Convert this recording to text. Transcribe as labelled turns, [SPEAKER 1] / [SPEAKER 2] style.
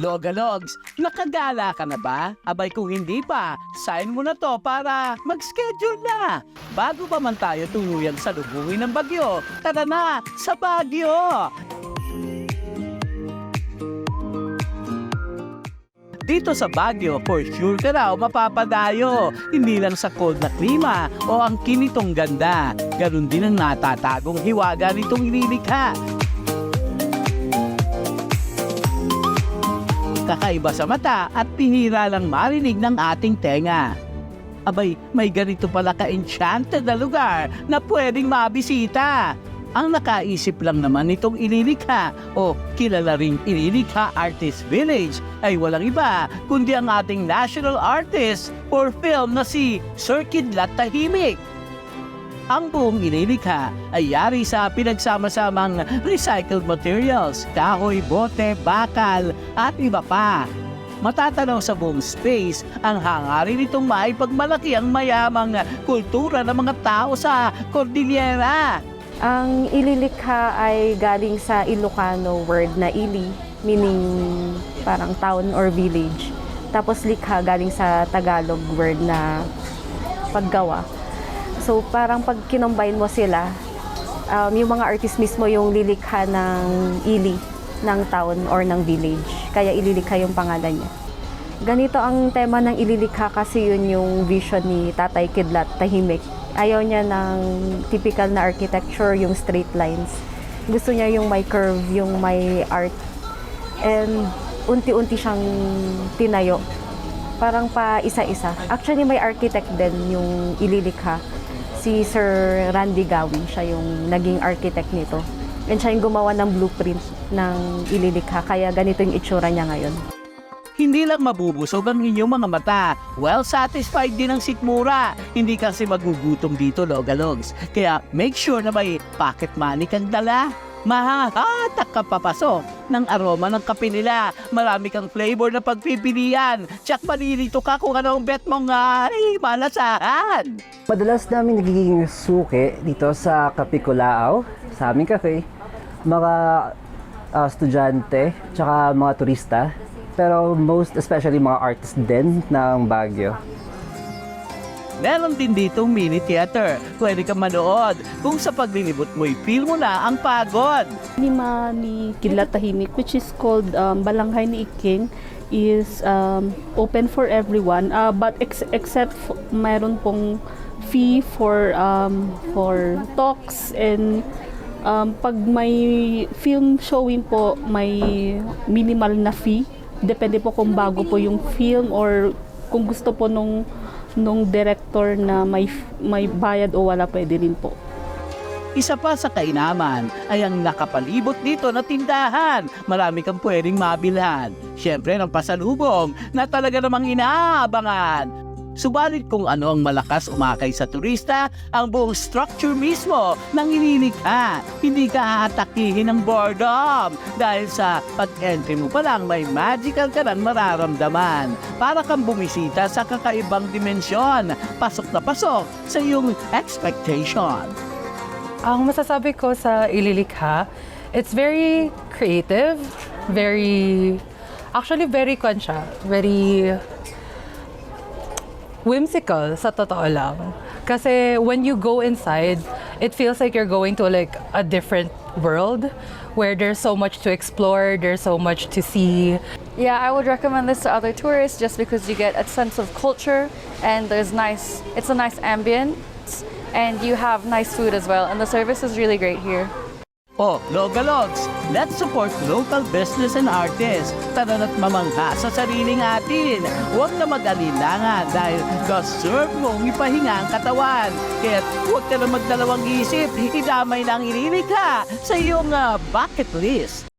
[SPEAKER 1] Logalogs, nakagala ka na ba? Abay kung hindi pa, sign mo na to para mag-schedule na. Bago pa man tayo tuluyang salubungin ng bagyo, tara na sa Bagyo! Dito sa Baguio, for sure ka raw mapapadayo. Hindi lang sa cold na klima o ang kinitong ganda. Ganun din ang natatagong hiwaga nitong inilikha. Kakaiba sa mata at pihira lang marinig ng ating tenga. Abay, may ganito pala ka-enchanted na lugar na pwedeng mabisita. Ang nakaisip lang naman nitong inilikha o kilala ring inilikha Artist Village ay walang iba kundi ang ating national artist for film na si Sir Kidlat Tahimik. Ang buong inilikha ay yari sa pinagsama-samang recycled materials, kahoy, bote, bakal at iba pa. Matatanaw sa buong space ang hangarin nitong maipagmalaki ang mayamang kultura ng mga tao sa Cordillera.
[SPEAKER 2] Ang ililikha ay galing sa Ilocano word na ili, meaning parang town or village. Tapos likha galing sa Tagalog word na paggawa. So parang pag kinombine mo sila, um, yung mga artist mismo yung lilikha ng ili ng town or ng village. Kaya ililikha yung pangalan niya. Ganito ang tema ng ililikha kasi yun yung vision ni Tatay Kidlat Tahimik. Ayaw niya ng typical na architecture, yung straight lines. Gusto niya yung may curve, yung may art. And unti-unti siyang tinayo. Parang pa isa-isa. Actually, may architect din yung ililikha. Si Sir Randy Gawi, siya yung naging architect nito. And siya yung gumawa ng blueprint ng ililikha. Kaya ganito yung itsura niya ngayon.
[SPEAKER 1] Hindi lang mabubusog ang inyong mga mata, well satisfied din ang sikmura. Hindi kasi magugutom dito, Logalogs. Kaya make sure na may pocket money kang dala. Mahahatak ka papasok ng aroma ng kape nila. Marami kang flavor na pagpipilian. Tsak malilito ka kung ano ang bet mong ay malasahan.
[SPEAKER 3] Madalas namin nagiging suki dito sa Kapikulao, sa aming cafe, mga ah, estudyante, tsaka mga turista. Pero most especially mga artists din ng Baguio.
[SPEAKER 1] Meron din ditong mini theater. Pwede kang manood kung sa paglilibot mo'y feel mo na ang pagod.
[SPEAKER 4] Ni Kidlat Tahimik which is called um, Balanghay ni Iking is um, open for everyone uh, but ex- except f- mayroon pong fee for um, for talks and um, pag may film showing po may minimal na fee depende po kung bago po yung film or kung gusto po nung nung director na may may bayad o wala pwede rin po.
[SPEAKER 1] Isa pa sa kainaman ay ang nakapalibot dito na tindahan. Marami kang pwedeng mabilhan. Siyempre ng pasalubong na talaga namang inaabangan. Subalit kung ano ang malakas umakay sa turista, ang buong structure mismo ng inilikha. Hindi ka aatakihin ng boredom dahil sa pag-entry mo pa lang may magical ka nang mararamdaman. Para kang bumisita sa kakaibang dimensyon. Pasok na pasok sa iyong expectation.
[SPEAKER 5] Ang masasabi ko sa ililikha, it's very creative, very, actually very kwan siya, very whimsical sa totoo lang. Kasi when you go inside, it feels like you're going to like a different world where there's so much to explore, there's so much to see.
[SPEAKER 6] Yeah, I would recommend this to other tourists just because you get a sense of culture and there's nice, it's a nice ambience and you have nice food as well and the service is really great here.
[SPEAKER 1] O, Logalogs, let's support local business and artists. Tara na't mamangha sa sariling atin. Huwag na mag-alinlangan dahil deserve mong ipahinga ang katawan. Kaya huwag ka na magdalawang isip, idamay na ang ililikha sa iyong ah, bucket list.